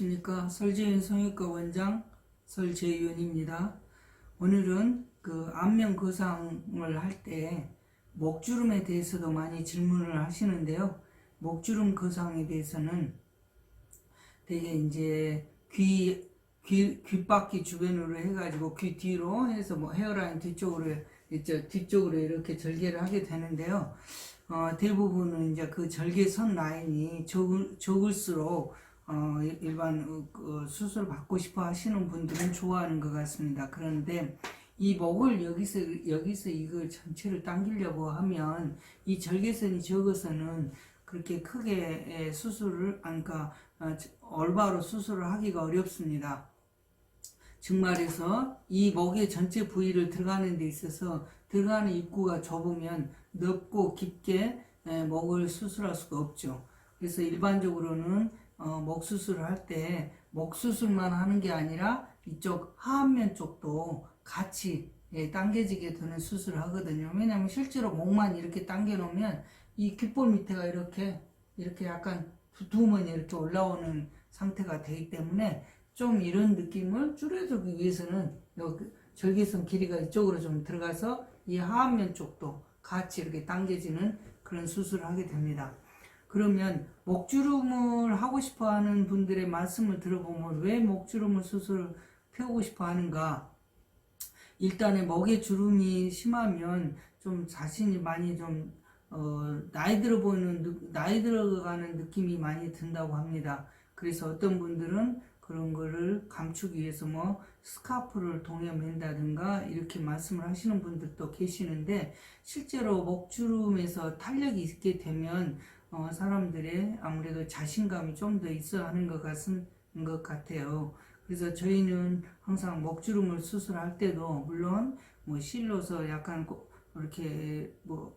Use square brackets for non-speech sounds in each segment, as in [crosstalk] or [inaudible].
안녕하십니까. 설재윤 성형외과 원장 설재윤입니다. 오늘은 그 안면 거상을 할 때 목주름에 대해서도 많이 질문을 하시는데요. 목주름 거상에 대해서는 되게 이제 귀, 귀, 귓바퀴 주변으로 해가지고 귀 뒤로 해서 뭐 헤어라인 뒤쪽으로, 이제 뒤쪽으로 이렇게 절개를 하게 되는데요. 어, 대부분은 이제 그 절개선 라인이 적을, 적을수록 어, 일반 어, 그 수술 받고 싶어 하시는 분들은 좋아하는 것 같습니다. 그런데 이 목을 여기서 여기서 이걸 전체를 당기려고 하면 이 절개선이 적어서는 그렇게 크게 에, 수술을 그러니까 어, 올바로 수술을 하기가 어렵습니다. 즉 말해서 이 목의 전체 부위를 들어가는 데 있어서 들어가는 입구가 좁으면 넓고 깊게 에, 목을 수술할 수가 없죠. 그래서 일반적으로는 어, 목 수술을 할때목 수술만 하는 게 아니라 이쪽 하안면 쪽도 같이 예, 당겨지게 되는 수술을 하거든요. 왜냐하면 실제로 목만 이렇게 당겨 놓으면 이 귓볼 밑에가 이렇게 이렇게 약간 두툼하니 이렇게 올라오는 상태가 되기 때문에 좀 이런 느낌을 줄여주기 위해서는 여기 절개선 길이가 이쪽으로 좀 들어가서 이 하안면 쪽도 같이 이렇게 당겨지는 그런 수술을 하게 됩니다. 그러면 목주름을 하고 싶어 하는 분들의 말씀을 들어보면 왜 목주름을 수술을 펴고 싶어 하는가? 일단은 목에 주름이 심하면 좀 자신이 많이 좀 어, 나이 들어 보이는 느- 나이 들어가는 느낌이 많이 든다고 합니다. 그래서 어떤 분들은 그런 거를 감추기 위해서 뭐 스카프를 동여 맨다든가 이렇게 말씀을 하시는 분들도 계시는데 실제로 목주름에서 탄력이 있게 되면 어, 사람들의 아무래도 자신감이 좀 더 있어 하는 것 같은 것 같아요. 그래서 저희는 항상 목주름을 수술할 때도 물론 뭐 실로서 약간 고- 이렇게 뭐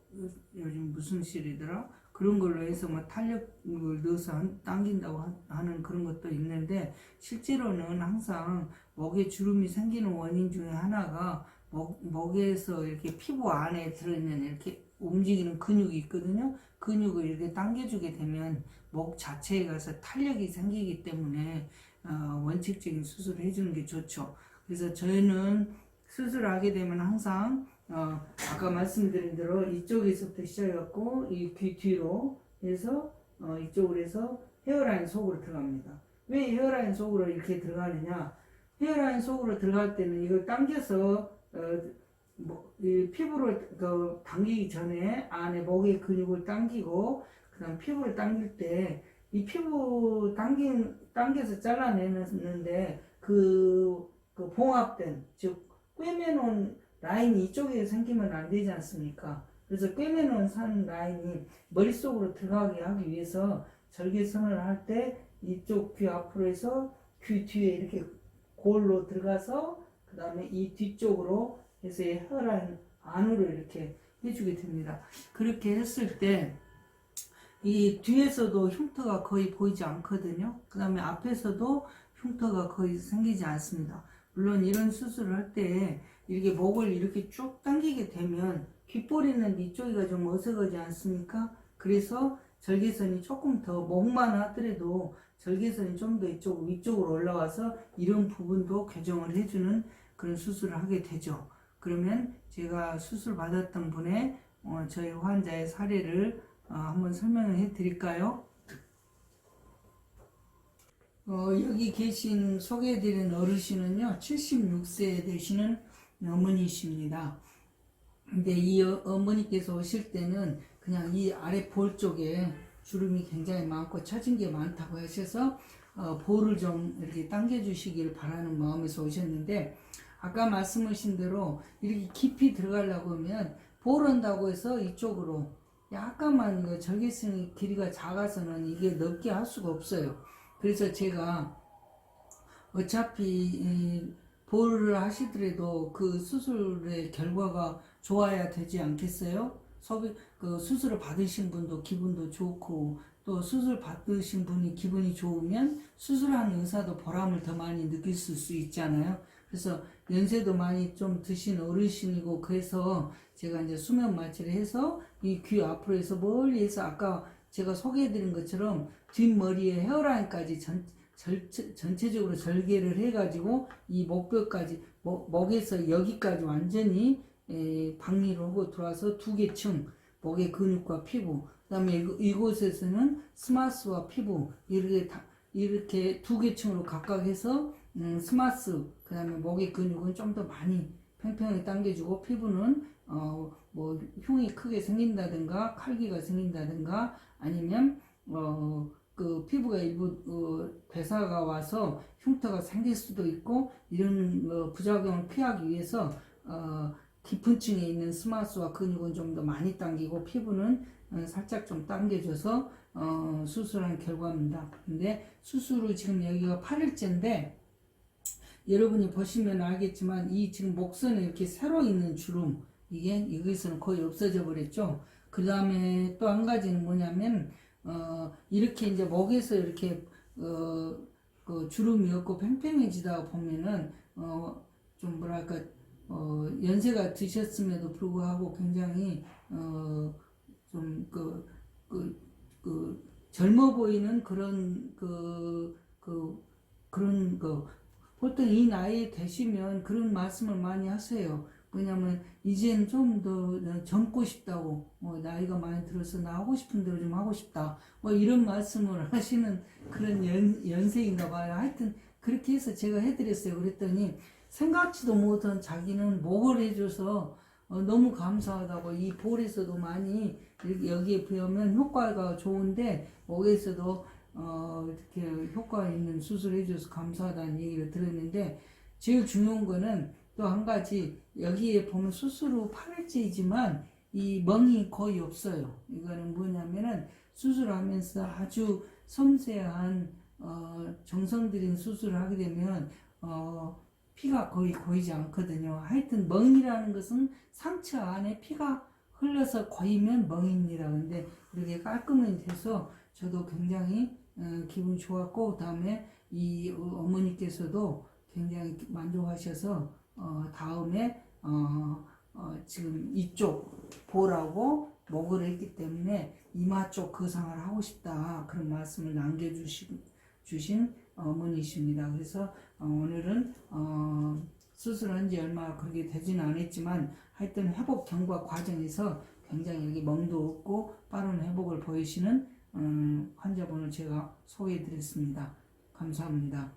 요즘 무슨 실이더라 그런 걸로 해서 뭐 탄력을 넣어서 한- 당긴다고 하- 하는 그런 것도 있는데 실제로는 항상 목에 주름이 생기는 원인 중에 하나가 목, 목에서 이렇게 피부 안에 들어있는 이렇게 움직이는 근육이 있거든요. 근육을 이렇게 당겨주게 되면 목 자체에 가서 탄력이 생기기 때문에 어, 원칙적인 수술을 해주는 게 좋죠. 그래서 저희는 수술을 하게 되면 항상 어, 아까 말씀드린 대로 이쪽에서부터 시작해갖고 이 귀 뒤로 해서 어, 이쪽으로 해서 헤어라인 속으로 들어갑니다. 왜 헤어라인 속으로 이렇게 들어가느냐? 헤어라인 속으로 들어갈 때는 이걸 당겨서 어, 뭐, 이 피부를 그 당기기 전에 안에 목의 근육을 당기고 그다음 피부를 당길 때 이 피부 당긴 당겨서 잘라내는데 그, 그 봉합된 즉 꿰매놓은 라인이 이쪽에 생기면 안 되지 않습니까? 그래서 꿰매놓은 산 라인이 머릿속으로 들어가게 하기 위해서 절개선을 할 때 이쪽 귀 앞으로 해서 귀 뒤에 이렇게 골로 들어가서 그 다음에 이 뒤쪽으로 이 혈안 안으로 이렇게 해주게 됩니다. 그렇게 했을 때 이 뒤에서도 흉터가 거의 보이지 않거든요. 그 다음에 앞에서도 흉터가 거의 생기지 않습니다. 물론 이런 수술을 할 때 이렇게 목을 이렇게 쭉 당기게 되면 귓볼 있는 이쪽이가 좀 어색하지 않습니까? 그래서 절개선이 조금 더 목만 하더라도 절개선이 좀 더 이쪽 위쪽으로 올라와서 이런 부분도 교정을 해주는 그런 수술을 하게 되죠. 그러면 제가 수술 받았던 분의 어, 저희 환자의 사례를 어, 한번 설명을 해 드릴까요? 어, 여기 계신 소개해드린 어르신은요, 76세 되시는 어머니십니다. 근데 이 어, 어머니께서 오실 때는 그냥 이 아래 볼 쪽에 주름이 굉장히 많고 처진 게 많다고 하셔서 어, 볼을 좀 이렇게 당겨주시길 바라는 마음에서 오셨는데 아까 말씀하신 대로 이렇게 깊이 들어가려고 하면 볼 온다고 해서 이쪽으로 약간만 이거 절개선이 길이가 작아서는 이게 넓게 할 수가 없어요. 그래서 제가 어차피 이 볼을 하시더라도 그 수술의 결과가 좋아야 되지 않겠어요? 그 수술을 받으신 분도 기분도 좋고 또 수술 받으신 분이 기분이 좋으면 수술하는 의사도 보람을 더 많이 느낄 수 있잖아요. 그래서 연세도 많이 좀 드신 어르신이고 그래서 제가 이제 수면 마취를 해서 이 귀 앞으로 해서 멀리 해서 아까 제가 소개해드린 것처럼 뒷머리에 헤어라인까지 전 절체, 전체적으로 절개를 해가지고 이 목뼈까지 목, 목에서 여기까지 완전히 에, 박리를 하고 들어와서 두 개 층 목의 근육과 피부 그 다음에 이곳- 이곳에서는 스마스와 피부 이렇게 다, 이렇게 두 개 층으로 각각 해서 음, 스마스 그 다음에 목의 근육은 좀 더 많이 팽팽하게 당겨주고 피부는 어, 뭐 흉이 크게 생긴다든가 칼기가 생긴다든가 아니면 어, 그 피부가 일부 어, 괴사가 와서 흉터가 생길 수도 있고 이런 어, 부작용을 피하기 위해서 어, 깊은 층에 있는 스마스와 근육은 좀 더 많이 당기고 피부는 어, 살짝 좀 당겨줘서 어, 수술한 결과입니다. 근데 수술 후 지금 여기가 8일째인데 여러분이 보시면 알겠지만 이 지금 목선에 이렇게 새로 있는 주름 이게 여기서는 거의 없어져 버렸죠. 그 다음에 또 한 가지는 뭐냐면 어 이렇게 이제 목에서 이렇게 어 그 주름이 없고 팽팽해지다 보면은 어 좀 뭐랄까 어 연세가 드셨음에도 불구하고 굉장히 어좀그 그, 그 젊어 보이는 그런 그, 그 그런 그 보통 이 나이에 되시면 그런 말씀을 많이 하세요. 왜냐면 이젠 좀 더 젊고 싶다고 뭐 나이가 많이 들어서 나 하고 싶은 대로 좀 하고 싶다 뭐 이런 말씀을 [laughs] 하시는 그런 연, 연세인가 봐요. 하여튼 그렇게 해서 제가 해드렸어요. 그랬더니 생각지도 못한 자기는 목을 해줘서 어, 너무 감사하다고 이 볼에서도 많이 여기에 비하면 효과가 좋은데 목에서도 어, 이렇게 효과 있는 수술을 해줘서 감사하다는 얘기를 들었는데 제일 중요한 거는 또 한 가지 여기에 보면 수술 후 8일째이지만 이 멍이 거의 없어요. 이거는 뭐냐면은 수술하면서 아주 섬세한 어, 정성 들인 수술을 하게 되면 어, 피가 거의 고이지 않거든요. 하여튼 멍이라는 것은 상처 안에 피가 흘러서 고이면 멍입니다. 근데 이렇게 깔끔히 돼서 저도 굉장히 어, 기분 좋았고 그다음에 이 어머니께서도 굉장히 만족하셔서 어, 다음에 어, 어, 지금 이쪽 볼하고 목을 했기 때문에 이마 쪽 거상을 하고 싶다 그런 말씀을 남겨주신 주신 어머니십니다. 그래서 어, 오늘은 어, 수술한 지 얼마 그렇게 되지는 않았지만 하여튼 회복 경과 과정에서 굉장히 여기 멍도 없고 빠른 회복을 보이시는 음, 환자분을 제가 소개해 드렸습니다. 감사합니다.